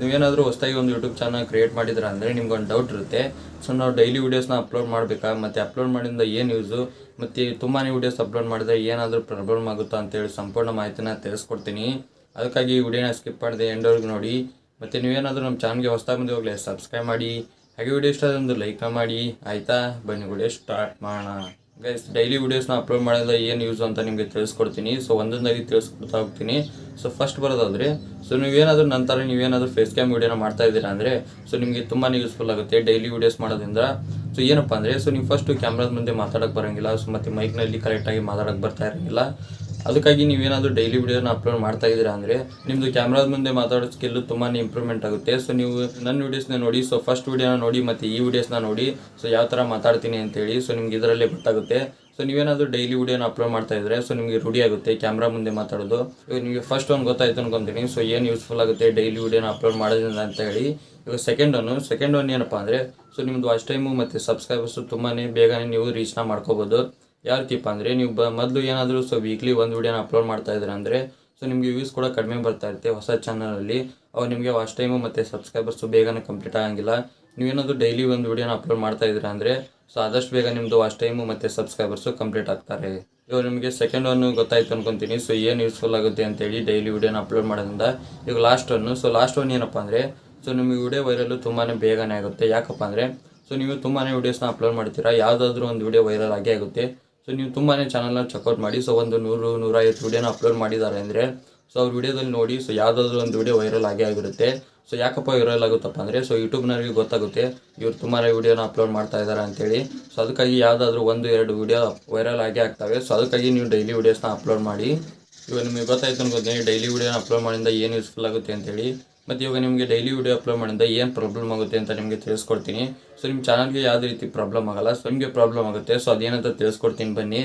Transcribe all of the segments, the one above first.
ನೀವೇನಾದರೂ ಹೊಸದಾಗಿ ಒಂದು ಯೂಟ್ಯೂಬ್ ಚಾನಲ್ ಕ್ರಿಯೇಟ್ ಮಾಡಿದ್ರೆ ಅಂದರೆ ನಿಮ್ಗೊಂದು ಡೌಟ್ ಇರುತ್ತೆ. ಸೊ ನಾವು ಡೈಲಿ ವೀಡಿಯೋಸ್ನ ಅಪ್ಲೋಡ್ ಮಾಡಬೇಕಾ? ಮತ್ತು ಅಪ್ಲೋಡ್ ಮಾಡಿಂದ ಏನು ಯೂಸು ಮತ್ತು ತುಂಬಾ ವೀಡಿಯೋಸ್ ಅಪ್ಲೋಡ್ ಮಾಡಿದ್ರೆ ಏನಾದರೂ ಪ್ರಾಬ್ಲಮ್ ಆಗುತ್ತಾ ಅಂತೇಳಿ ಸಂಪೂರ್ಣ ಮಾಹಿತಿನ ತಿಳಿಸ್ಕೊಡ್ತೀನಿ. ಅದಕ್ಕಾಗಿ ಈ ವಿಡಿಯೋನ ಸ್ಕಿಪ್ ಮಾಡಿದೆ ಎಂಡೋರ್ಗೆ ನೋಡಿ. ಮತ್ತು ನೀವೇನಾದರೂ ನಮ್ಮ ಚಾನಲ್ಗೆ ಹೊಸದಾಗಿ ಬಂದು ಹೋಗಲಿ ಸಬ್ಸ್ಕ್ರೈಬ್ ಮಾಡಿ. ಹಾಗೆ ವಿಡಿಯೋ ಇಷ್ಟ ಒಂದು ಲೈಕ್ ಮಾಡಿ. ಆಯಿತಾ? ಬನ್ನಿ ವಿಡಿಯೋ ಸ್ಟಾರ್ಟ್ ಮಾಡೋಣ. ಗೈಸ್ ಡೈಲಿ ವೀಡಿಯೋಸ್ನ ಅಪ್ಲೋಡ್ ಮಾಡಿದ್ರೆ ಏನು ಯೂಸ್ ಅಂತ ನಿಮಗೆ ತಿಳಿಸ್ಕೊಡ್ತೀನಿ. ಸೊ ಒಂದೊಂದಾಗಿ ತಿಳಿಸ್ಕೊಡ್ತಾ ಹೋಗ್ತೀನಿ. ಸೊ ಫಸ್ಟ್ ಬರೋದಾದರೆ ಸೊ ನೀವೇನಾದರೂ ನಂತರ ನೀವೇನಾದರೂ ಫೇಸ್ ಕ್ಯಾಮ್ ವೀಡಿಯೋನ ಮಾಡ್ತಾ ಇದ್ದೀರಾ ಅಂದರೆ ಸೊ ನಿಮಗೆ ತುಂಬಾ ಯೂಸ್ಫುಲ್ ಆಗುತ್ತೆ ಡೈಲಿ ವೀಡಿಯೋಸ್ ಮಾಡೋದ್ರಿಂದ. ಸೊ ಏನಪ್ಪ ಅಂದರೆ ಸೊ ನೀವು ಫಸ್ಟು ಕ್ಯಾಮ್ರಾದ ಮುಂದೆ ಮಾತಾಡೋಕ್ಕೆ ಬರೋಂಗಿಲ್ಲ ಸೊ ಮತ್ತು ಮೈಕ್ನಲ್ಲಿ ಕರೆಕ್ಟಾಗಿ ಮಾತಾಡೋಕ್ಕೆ ಬರ್ತಾ ಇರೋಂಗಿಲ್ಲ. ಅದಕ್ಕಾಗಿ ನೀವೇನಾದರೂ ಡೈಲಿ ವಿಡಿಯೋನ ಅಪ್ಲೋಡ್ ಮಾಡ್ತಾ ಇದ್ದೀರಾ ಅಂದರೆ ನಿಮ್ಮದು ಕ್ಯಾಮ್ರಾದ ಮುಂದೆ ಮಾತಾಡೋ ಸ್ಕಿಲ್ ತುಂಬಾ ಇಂಪ್ರೂವ್ಮೆಂಟ್ ಆಗುತ್ತೆ. ಸೊ ನೀವು ನನ್ನ ವೀಡಿಯೋಸ್ನ ನೋಡಿ ಸೊ ಫಸ್ಟ್ ವೀಡಿಯೋನ ನೋಡಿ ಮತ್ತು ಈ ವಿಡಿಯೋಸ್ನ ನೋಡಿ ಸೊ ಯಾವ ಥರ ಮಾತಾಡ್ತೀನಿ ಅಂತೇಳಿ ಸೊ ನಿಮ್ಗೆ ಇದರಲ್ಲೇ ಗೊತ್ತಾಗುತ್ತೆ. ಸೊ ನೀವೇನಾದರೂ ಡೈಲಿ ವಿಡಿಯೋನ ಅಪ್ಲೋಡ್ ಮಾಡ್ತಾ ಇದ್ದರೆ ಸೊ ನಿಮಗೆ ರೂಢಿ ಆಗುತ್ತೆ ಕ್ಯಾಮ್ರಾ ಮುಂದೆ ಮಾತಾಡೋದು. ಇವಾಗ ನಿಮಗೆ ಫಸ್ಟ್ ಒಂದು ಗೊತ್ತಾಯ್ತು ಅನ್ಕೊಂತೀನಿ ಸೊ ಏನು ಯೂಸ್ಫುಲ್ ಆಗುತ್ತೆ ಡೈಲಿ ವಿಡಿಯೋನ ಅಪ್ಲೋಡ್ ಮಾಡೋದ್ರಿಂದ ಅಂತ ಹೇಳಿ. ಇವಾಗ ಸೆಕೆಂಡ್ ಒನ್ ಸೆಕೆಂಡ್ ಒನ್ ಏನಪ್ಪ ಅಂದರೆ ಸೊ ನಿಮ್ಮದು ವಾಚ್ ಟೈಮು ಮತ್ತು ಸಬ್ಸ್ಕ್ರೈಬರ್ಸು ತುಂಬಾ ಬೇಗನೆ ನೀವು ರೀಚ್ನ ಮಾಡ್ಕೋಬೋದು. ಯಾವ ರೀತಿಪ್ಪ ಅಂದರೆ ನೀವು ಬ ಮೊದಲು ಏನಾದರೂ ಸೊ ವೀಕ್ಲಿ ಒಂದು ವೀಡಿಯೋನ ಅಪ್ಲೋಡ್ ಮಾಡ್ತಾ ಇದ್ರೆ ಅಂದರೆ, ಸೊ ನಿಮಗೆ ವ್ಯೂಸ್ ಕೂಡ ಕಡಿಮೆ ಬರ್ತಾ ಇರುತ್ತೆ ಹೊಸ ಚಾನಲಲ್ಲಿ ಅವ್ರು ನಿಮಗೆ ವಾಚ್ ಟೈಮು ಮತ್ತು ಸಬ್ಸ್ಕ್ರೈಬರ್ಸು ಬೇಗನೆ ಕಂಪ್ಲೀಟ್ ಆಗಂಗಿಲ್ಲ. ನೀವೇನಾದರೂ ಡೈಲಿ ಒಂದು ವೀಡಿಯೋನ ಅಪ್ಲೋಡ್ ಮಾಡ್ತಾ ಇದ್ದೀರಾ ಅಂದರೆ, ಸೊ ಆದಷ್ಟು ಬೇಗ ನಿಮ್ಮದು ವಾಚ್ ಟೈಮು ಮತ್ತು ಸಬ್ಸ್ಕ್ರೈಬರ್ಸು ಕಂಪ್ಲೀಟ್ ಆಗ್ತಾರೆ. ಇವಾಗ ನಿಮಗೆ ಸೆಕೆಂಡ್ ಒನ್ ಗೊತ್ತಾಯ್ತು ಅನ್ಕೊತೀನಿ. ಸೊ ಏನು ಯೂಸ್ಫುಲ್ ಆಗುತ್ತೆ ಅಂತೇಳಿ ಡೈಲಿ ವೀಡಿಯೋನ ಅಪ್ಲೋಡ್ ಮಾಡೋದ್ರಿಂದ ಈಗ last one so last one ಏನಪ್ಪ ಅಂದರೆ, ಸೊ ನಿಮಗೆ ವಿಡಿಯೋ ವೈರಲ್ಲು ತುಂಬಾ ಬೇಗನೆ ಆಗುತ್ತೆ. ಯಾಕಪ್ಪ ಅಂದರೆ, ಸೊ ನೀವು ತುಂಬಾ ವೀಡಿಯೋಸ್ನ ಅಪ್ಲೋಡ್ ಮಾಡ್ತೀರಾ, ಯಾವುದಾದ್ರೂ ಒಂದು ವಿಡಿಯೋ ವೈರಲ್ ಆಗೇ ಆಗುತ್ತೆ. ಸೊ ನೀವು ತುಂಬಾ ಚಾನಲ್ನ ಚೆಕ್ಔಟ್ ಮಾಡಿ ಸೊ ಒಂದು ನೂರು, ನೂರೈವತ್ತು ವಿಡಿಯೋನ ಅಪ್ಲೋಡ್ ಮಾಡಿದ್ದಾರೆ ಅಂದರೆ ಸೊ ಅವ್ರ ವಿಡಿಯೋದಲ್ಲಿ ನೋಡಿ ಸೊ ಯಾವುದಾದ್ರೂ ಒಂದು ವಿಡಿಯೋ ವೈರಲ್ ಆಗೇ ಆಗಿರುತ್ತೆ. ಸೊ ಯಾಕಪ್ಪ ವೈರಲ್ ಆಗುತ್ತಪ್ಪ ಅಂದರೆ ಸೊ ಯೂಟ್ಯೂಬ್ನವ್ರಿಗೆ ಗೊತ್ತಾಗುತ್ತೆ, ಇವ್ರು ತುಂಬಾ ವಿಡಿಯೋನ ಅಪ್ಲೋಡ್ ಮಾಡ್ತಾ ಇದ್ದಾರೆ ಅಂತೇಳಿ. ಸೊ ಅದಕ್ಕಾಗಿ ಯಾವುದಾದ್ರೂ ಒಂದು, ಎರಡು ವಿಡಿಯೋ ವೈರಲ್ ಆಗೇ ಆಗ್ತವೆ. ಸೊ ಅದಕ್ಕಾಗಿ ನೀವು ಡೈಲಿ ವಿಡಿಯೋಸ್ನ ಅಪ್ಲೋಡ್ ಮಾಡಿ. ಇವಾಗ ನಿಮಗೆ ಗೊತ್ತಾಯ್ತು ಅನ್ಕೋತೀನಿ ಡೈಲಿ ವಿಡಿಯೋನ ಅಪ್ಲೋಡ್ ಮಾಡಿಂದ ಏನು ಯೂಸ್ಫುಲ್ ಆಗುತ್ತೆ ಅಂತೇಳಿ. ಮತ್ತು ಇವಾಗ ನಿಮಗೆ ಡೈಲಿ ವೀಡಿಯೋ ಅಪ್ಲೋಡ್ ಮಾಡಿಂದ ಏನು ಪ್ರಾಬ್ಲಮ್ ಆಗುತ್ತೆ ಅಂತ ನಿಮಗೆ ತಿಳಿಸ್ಕೊಡ್ತೀನಿ. ಸೊ ನಿಮ್ಮ ಚಾನಲ್ಗೆ ಯಾವುದೇ ರೀತಿ ಪ್ರಾಬ್ಲಮ್ ಆಗಲ್ಲ. ಸೊ ನಿಮಗೆ ಪ್ರಾಬ್ಲಮ್ ಆಗುತ್ತೆ. ಸೊ ಅದೇನಂತ ತಿಳಿಸ್ಕೊಡ್ತೀನಿ ಬನ್ನಿ.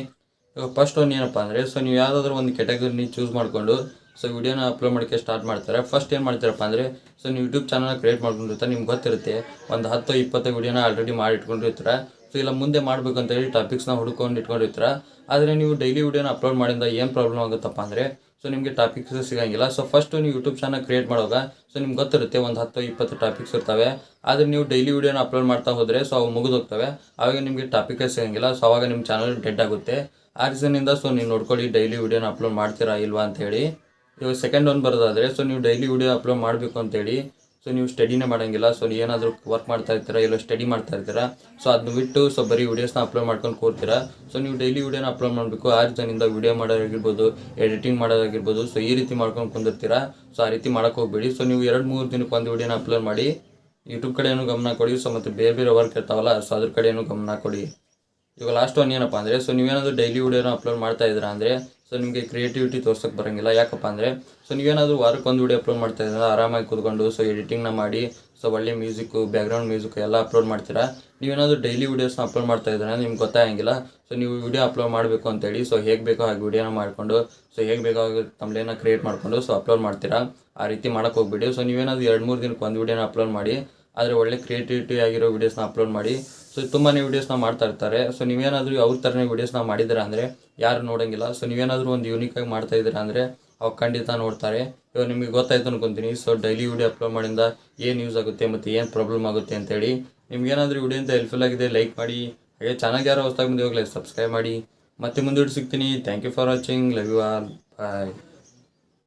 ಇವಾಗ ಫಸ್ಟ್ ಒಂದು ಏನಪ್ಪ ಅಂದರೆ ಸೊ ನೀವು ಯಾವುದಾದ್ರೂ ಒಂದು ಕೆಟಗರಿನ ಚೂಸ್ ಮಾಡಿಕೊಂಡು ಸೊ ವಿಡಿಯೋನ ಅಪ್ಲೋಡ್ ಮಾಡೋಕ್ಕೆ ಸ್ಟಾರ್ಟ್ ಮಾಡ್ತಾರೆ. ಫಸ್ಟ್ ಏನು ಮಾಡ್ತೀರಪ್ಪ ಅಂದರೆ ಸೊ ನೀವು ಯೂಟ್ಯೂಬ್ ಚಾನಲ್ ಕ್ರಿಯೇಟ್ ಮಾಡ್ಕೊಂಡಿರ್ತಾರೆ, ನಿಮ್ಗೆ ಗೊತ್ತಿರುತ್ತೆ, ಒಂದು ಹತ್ತು ಇಪ್ಪತ್ತು ವಿಡಿಯೋನ ಆಲ್ರೆಡಿ ಮಾಡಿ ಇಟ್ಕೊಂಡಿರ್ತೀರ ಸೊ ಇಲ್ಲ ಮುಂದೆ ಮಾಡಬೇಕು ಅಂತ ಹೇಳಿ ಟಾಪಿಕ್ಸ್ನ ಹುಡ್ಕೊಂಡು ಇಟ್ಕೊಂಡಿರ್ತಾರೆ. ಆದರೆ ನೀವು ಡೈಲಿ ವಿಡಿಯೋನ ಅಪ್ಲೋಡ್ ಮಾಡಿಂದ ಏನು ಪ್ರಾಬ್ಲಮ್ ಆಗುತ್ತಪ್ಪ ಅಂದರೆ ಸೊ ನಿಮಗೆ ಟಾಪಿಕ್ಸ್ ಸಿಗಂಗಿಲ್ಲ. ಸೊ ಫಸ್ಟು ನೀವು ಯೂಟ್ಯೂಬ್ ಚಾನಲ್ ಕ್ರಿಯೇಟ್ ಮಾಡುವಾಗ ಸೊ ನಿಮ್ಗೆ ಗೊತ್ತಿರುತ್ತೆ, ಒಂದು ಹತ್ತು ಇಪ್ಪತ್ತು ಟಾಪಿಕ್ಸ್ ಇರ್ತವೆ. ಆದರೆ ನೀವು ಡೈಲಿ ವಿಡಿಯೋನ ಅಪ್ಲೋಡ್ ಮಾಡ್ತಾ ಹೋದರೆ ಸೊ ಅವು ಮುಗಿದೋಗ್ತವೆ. ಆವಾಗ ನಿಮಗೆ ಟಾಪಿಕೇ ಸಿಗಂಗಿಲ್ಲ. ಸೊ ಆವಾಗ ನಿಮ್ಮ ಚಾನಲ್ ಡೆಡ್ ಆಗುತ್ತೆ. ಆ ರೀಸನಿಂದ ಸೊ ನೀವು ನೋಡ್ಕೊಳ್ಳಿ ಡೈಲಿ ವೀಡಿಯೋನ ಅಪ್ಲೋಡ್ ಮಾಡ್ತೀರಾ ಇಲ್ವಾ ಅಂತೇಳಿ ಇವಾಗ ಸೆಕೆಂಡ್ ಒಂದು ಬರೋದಾದರೆ ಸೊ ನೀವು ಡೈಲಿ ವಿಡಿಯೋ ಅಪ್ಲೋಡ್ ಮಾಡಬೇಕು ಅಂತೇಳಿ ಸೊ ನೀವು ಸ್ಟಡಿನೇ ಮಾಡೋಂಗಿಲ್ಲ. ಸೊ ಏನಾದರೂ ವರ್ಕ್ ಮಾಡ್ತಾ ಇರ್ತೀರಾ ಇಲ್ಲ ಸ್ಟಡಿ ಮಾಡ್ತಾ ಇರ್ತೀರಾ? ಸೊ ಅದನ್ನ ಬಿಟ್ಟು ಸೊ ಬರೀ ವೀಡಿಯೋಸ್ನ ಅಪ್ಲೋಡ್ ಮಾಡ್ಕೊಂಡು ಕೂರ್ತೀರಾ? ಸೊ ನೀವು ಡೈಲಿ ವೀಡಿಯೋನ ಅಪ್ಲೋಡ್ ಮಾಡಬೇಕು. ಆರು ಜನಿಂದ ವೀಡಿಯೋ ಮಾಡೋದಾಗಿರ್ಬೋದು ಎಡಿಟಿಂಗ್ ಮಾಡೋದಾಗಿರ್ಬೋದು ಸೊ ಈ ರೀತಿ ಮಾಡ್ಕೊಂಡು ಕುಂದಿರ್ತೀರಾ? ಸೊ ಆ ರೀತಿ ಮಾಡೋಕೆ ಹೋಗ್ಬೇಡಿ. ಸೊ ನೀವು ಎರಡು ಮೂರು ದಿನಕ್ಕೆ ಒಂದು ವೀಡಿಯೋನ ಅಪ್ಲೋಡ್ ಮಾಡಿ ಯೂಟ್ಯೂಬ್ ಕಡೆಯೂ ಗಮನ ಕೊಡಿ. ಸೊ ಮತ್ತು ಬೇರೆ ಬೇರೆ ವರ್ಕ್ ಇರ್ತಾವಲ್ಲ ಸೊ ಅದ್ರ ಕಡೆಯೂ ಗಮನ ಕೊಡಿ. ಇವಾಗ ಲಾಸ್ಟ್ ಒನ್ ಏನಪ್ಪ ಅಂದರೆ ಸೊ ನೀವೇನಾದರೂ ಡೈಲಿ ವೀಡಿಯೋನ ಅಪ್ಲೋಡ್ ಮಾಡ್ತಾ ಇದ್ದೀರಾ ಅಂದರೆ ಸೊ ನಿಮಗೆ ಕ್ರಿಯೇಟಿವಿಟಿ ತೋರ್ಸೋಕ್ಕೆ ಬರೋಂಗಿಲ್ಲ. ಯಾಕಪ್ಪ ಅಂದರೆ ಸೊ ನೀವೇನಾದರೂ ವಾರಕ್ಕೆ ಒಂದು ವಿಡಿಯೋ ಅಪ್ಲೋಡ್ ಮಾಡ್ತಾ ಇದ್ದೀರಾ, ಆರಾಮಾಗಿ ಕೂತ್ಕೊಂಡು ಸೊ ಎಡಿಟಿಂಗ್ನ ಮಾಡಿ ಸೊ ಒಳ್ಳೆ ಮ್ಯೂಸಿಕ್ಕು ಬ್ಯಾಕ್ಗ್ರೌಂಡ್ ಮ್ಯೂಸಿಕ್ ಎಲ್ಲ ಅಪ್ಲೋಡ್ ಮಾಡ್ತೀರಾ? ನೀವೇನಾದರೂ ಡೈಲಿ ವೀಡಿಯೋಸ್ನ ಅಪ್ಲೋಡ್ ಮಾಡ್ತಾ ಇದ್ದರೆ? ನಿಮ್ಗೆ ಗೊತ್ತಾಗಂಗಿಲ್ಲ ಸೊ ನೀವು ವಿಡಿಯೋ ಅಪ್ಲೋಡ್ ಮಾಡಬೇಕು ಅಂತೇಳಿ ಸೊ ಹೇಗೆ ಬೇಕೋ ಹಾಗೆ ವೀಡಿಯೋನ ಮಾಡಿಕೊಂಡು ಸೊ ಹೇಗೆ ಬೇಕೋ ಹಾಗೆ ತಮ್ಮಲೇನ ಕ್ರಿಯೇಟ್ ಮಾಡಿಕೊಂಡು ಸೊ ಅಪ್ಲೋಡ್ ಮಾಡ್ತೀರಾ? ಆ ರೀತಿ ಮಾಡೋಕೆ ಹೋಗ್ಬಿಡಿ. ಸೊ ನೀವೇನಾದರೂ ಎರಡು ಮೂರು ದಿನಕ್ಕೆ ಒಂದು ವೀಡಿಯೋನ ಅಪ್ಲೋಡ್ ಮಾಡಿ, ಆದರೆ ಒಳ್ಳೆ ಕ್ರಿಯೇಟಿವಿಟಿ ಆಗಿರೋ ವೀಡಿಯೋಸ್ನ ಅಪ್ಲೋಡ್ ಮಾಡಿ ಸೊ ತುಂಬಾ ವೀಡಿಯೋಸ್ನ ಮಾಡ್ತಾ ಇರ್ತಾರೆ. ಸೊ ನೀವೇನಾದರೂ ಅವ್ರ ಥರನೇ ವೀಡಿಯೋಸ್ನ ಮಾಡಿದ್ದೀರಾ ಅಂದರೆ ಯಾರು ನೋಡೋಂಗಿಲ್ಲ. ಸೊ ನೀವೇನಾದರೂ ಒಂದು ಯೂನಿಕಾಗಿ ಮಾಡ್ತಾ ಇದ್ದೀರಾ ಅಂದರೆ ಅವಾಗ ಖಂಡಿತ ನೋಡ್ತಾರೆ. ಇವಾಗ ನಿಮಗೆ ಗೊತ್ತಾಯ್ತು ಅನ್ಕೊತೀನಿ. ಸೊ ಡೈಲಿ ವಿಡಿಯೋ ಅಪ್ಲೋಡ್ ಮಾಡಿಂದ ಏನು ಯೂಸ್ ಆಗುತ್ತೆ ಮತ್ತು ಏನು ಪ್ರಾಬ್ಲಮ್ ಆಗುತ್ತೆ ಅಂತೇಳಿ. ನಿಮ್ಗೆ ಏನಾದರೂ ವಿಡಿಯೋ ಅಂತ ಹೆಲ್ಪ್ಫುಲ್ ಆಗಿದೆ ಲೈಕ್ ಮಾಡಿ. ಹಾಗೆ ಚೆನ್ನಾಗಿ ಯಾರೋ ಹೊಸ್ದಾಗಿ ಬಂದು ಹೋಗಲಿ ಸಬ್ಸ್ಕ್ರೈಬ್ ಮಾಡಿ. ಮತ್ತೆ ಮುಂದೆ ಸಿಗ್ತೀನಿ. Thank you for watching love you all bye